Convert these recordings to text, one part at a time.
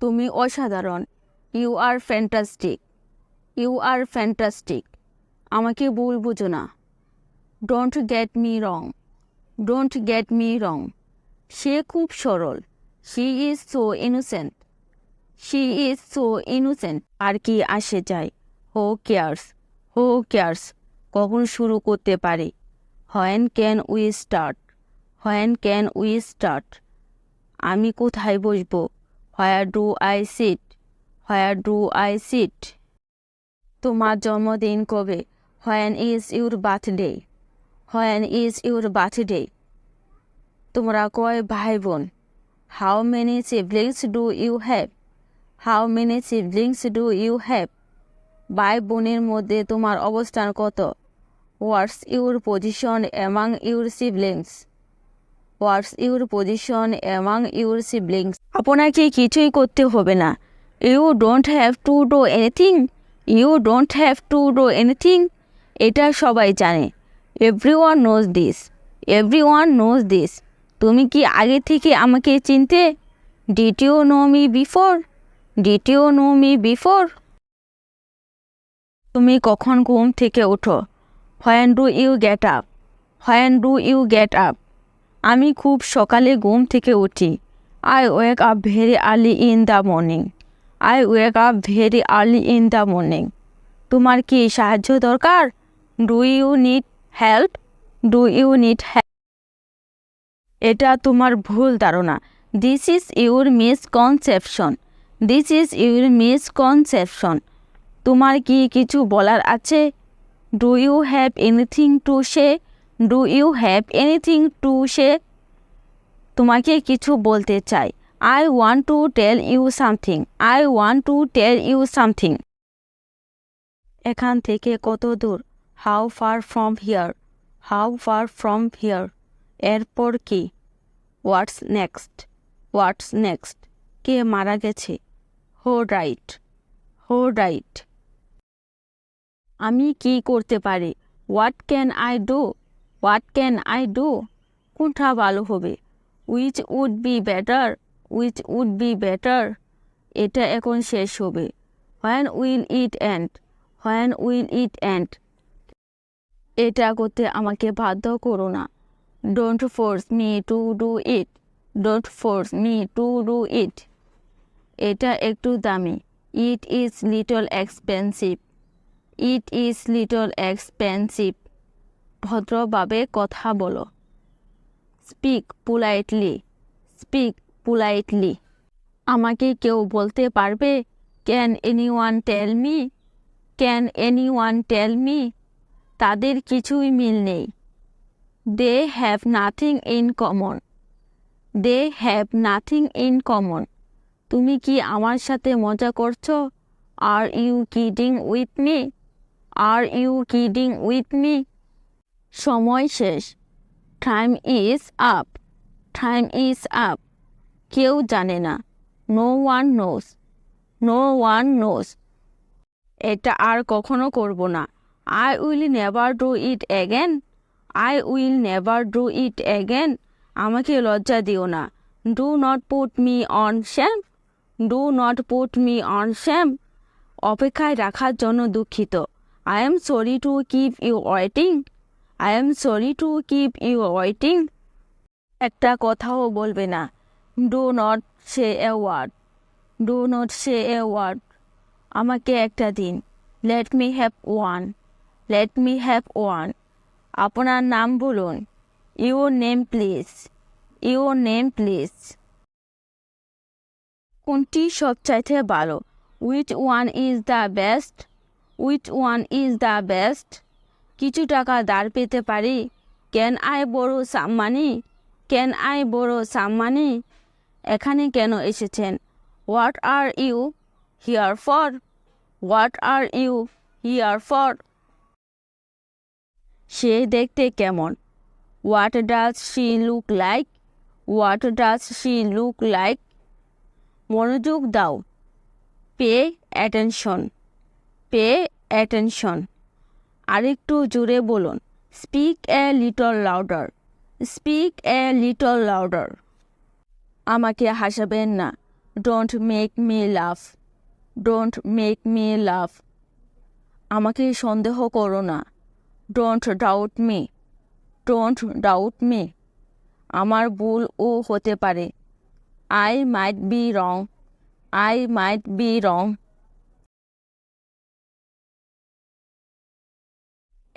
তুমি অসাধারণ। You are fantastic you are fantastic আমাকে ভুল বুঝো না। Don't get me wrong don't get me wrong সে খুব সরল। She is so innocent she is so innocent আর কি আসে যায়? হো কেয়ার্স হো কেয়ার্স কখন শুরু করতে পারে? When can we start when can we start আমি কোথায় বসবো? Where do I sit where do I sit তোমার জন্মদিন কবে? When is your birthday when is your birthday তোমরা কয় ভাই বোন how many siblings do you have how many siblings do you have ভাই বোনের মধ্যে তোমার অবস্থান কত? What's your position among your siblings what's your position among your siblings আপনাকে কিছুই করতে হবে না। You don't have to do anything you don't have to do anything এটা সবাই জানে। Everyone knows this everyone knows this তুমি কি আগে থেকে আমাকে চিনতে? Did you know me before did you know me before তুমি কখন ঘুম থেকে ওঠো? When do you get up when do you get up আমি খুব সকালে ঘুম থেকে উঠি। I wake up very early in the morning I wake up very early in the morning তোমার কি সাহায্য দরকার? Do you need help do you need help এটা তোমার ভুল ধারণা। This is your misconception this is your misconception তোমার কি কিছু বলার আছে? Do you have anything to say do you have anything to say তোমাকে কিছু বলতে চাই। I want to tell you something I want to tell you something এখান থেকে কত দূর? How far from here how far from here এরপর কি? হোয়াটস নেক্সট হোয়াটস নেক্সট কে মারা গেছে? হো রাইট হো রাইট আমি কি করতে পারি? What can I do what can I do কোনটা ভালো হবে? Which would be better which would be better এটা এখন শেষ হবে। When will it end when will it end এটা করতে আমাকে বাধ্য করো না। Don't force me to do it don't force me to do it এটা একটু দামি। It is little expensive it is little expensive ভদ্রভাবে কথা বলো। Speak politely speak politely. আমাকে কেউ বলতে পারবে? Can anyone tell me? Can anyone tell me? তাদের কিছুই মিল নেই। They have nothing in common. They have nothing in common. তুমি কি আমার সাথে মজা করছ? Are you kidding with me? Are you kidding with me? সময় শেষ। Time is up time is up কেউ জানে না। No one knows no one knows এটা আর কখনো করব না। I will never do it again I will never do it again আমাকে লজ্জা দিও না। Do not put me on shame do not put me on shame অপেক্ষায় রাখার জন্য দুঃখিত। I am sorry to keep you waiting I am sorry to keep you waiting একটা কথাও বলবে না। Do not say a word do not say a word আমাকে একটা দিন। Let me have one let me have one আপনার নাম বলুন। Your name please your name please কোনটি সবচাইতে ভালো? Which one is the best which one is the best কিছু টাকা দাঁড় পেতে পারি? ক্যান আই বড় সাম্মানি? ক্যান আই বড় সাম্মানি? এখানে কেন এসেছেন? What are you here for? What are you here for? সে দেখতে কেমন? What does she look like? What does she look like? মনোযোগ দাও। Pay attention. Pay attention. আরেকটু জোরে বলুন। Speak a little louder speak a little louder আমাকে হাসাবেন না। Don't make me love don't make me love আমাকে সন্দেহ করো না। Don't doubt me don't doubt me আমার ভুলও হতে পারে। I might be wrong I might be wrong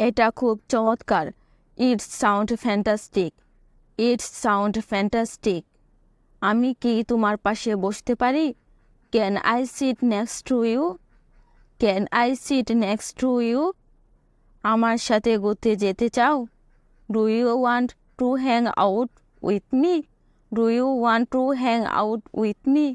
এটা খুব চমৎকার। It's sound fantastic it's sound fantastic আমি কি তোমার পাশে বসতে পারি? Can I sit next to you can I sit next to you আমার সাথে ঘুরতে যেতে চাও? Do you want to hang out with me do you want to hang out with me